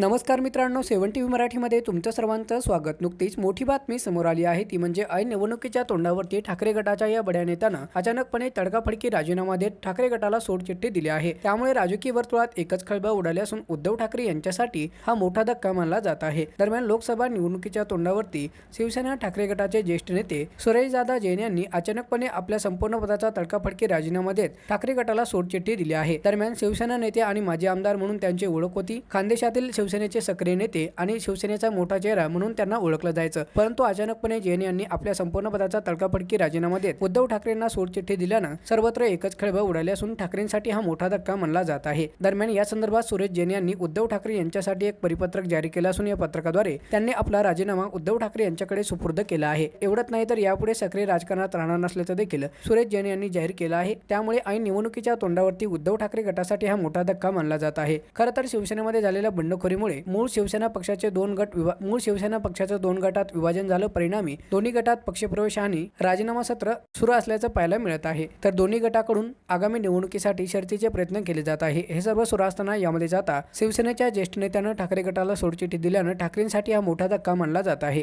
नमस्कार मित्रांनो सेवन T V मराठीमध्ये तुमचं सर्वांचं स्वागत. नुकतीच मोठी बातमी समोर आली आहे. ती म्हणजे ऐन निवडणुकीच्या तोंडावरती ठाकरे गटाच्या या बड्या नेत्यानं अचानकपणे तडकाफडकी राजीनामा देत ठाकरे गटाला सोडचिठ्ठी दिली आहे. त्यामुळे राजकीय वर्तुळात एकच खळबळ उडाली असून उद्धव ठाकरे यांच्यासाठी हा मोठा धक्का मानला जात आहे. दरम्यान लोकसभा निवडणुकीच्या तोंडावरती शिवसेना ठाकरे गटाचे ज्येष्ठ नेते सुरेश दादा जैन यांनी अचानकपणे आपल्या संपूर्ण पदाचा तडकाफडकी राजीनामा देत ठाकरे गटाला सोडचिठ्ठी दिली आहे. दरम्यान शिवसेना नेते आणि माजी आमदार म्हणून त्यांची ओळख होती. खानदेशातील शिवसेनेचे सक्रिय नेते आणि शिवसेनेचा मोठा चेहरा म्हणून त्यांना ओळखलं जायचं. परंतु अचानकपणे जैन यांनी आपल्या संपूर्ण पदाचा तडकाफडकी राजीनामा देत उद्धव ठाकरेंना सोडचिठ्ठी दिल्यानं सर्वत्र एकच खळबळ उडाली असून ठाकरेंसाठी हा मोठा धक्का मानला जात आहे. दरम्यान या संदर्भात सुरेश जैन यांनी उद्धव ठाकरे यांच्यासाठी एक परिपत्रक जारी केलं असून या पत्रकाद्वारे त्यांनी आपला राजीनामा उद्धव ठाकरे यांच्याकडे सुपूर्द केला आहे. एवढंच नाही तर यापुढे सक्रिय राजकारणात राहणार नसल्याचं देखील सुरेश जैन यांनी जाहीर केलं आहे. त्यामुळे ऐन निवडणुकीच्या तोंडावरती उद्धव ठाकरे गटासाठी हा मोठा धक्का मानला जात आहे. खरं तर शिवसेनेमध्ये झालेल्या बंडखोरीमुळे मूळ शिवसेना पक्षाचे दोन गट विभा मूळ शिवसेना पक्षाचं दोन गटात विभाजन झालं. परिणामी दोन्ही गटात पक्षप्रवेश आणि राजीनामा सत्र सुरू असल्याचं पाहायला मिळत आहे. तर दोन्ही गटाकडून आगामी निवडणुकीसाठी शर्तीचे प्रयत्न केले जात आहे. हे सर्व सुरू असताना यामध्ये जाता शिवसेनेच्या ज्येष्ठ नेत्यानं ठाकरे गटाला सोडचिठी दिल्यानं ठाकरेंसाठी हा मोठा धक्का मानला जात आहे.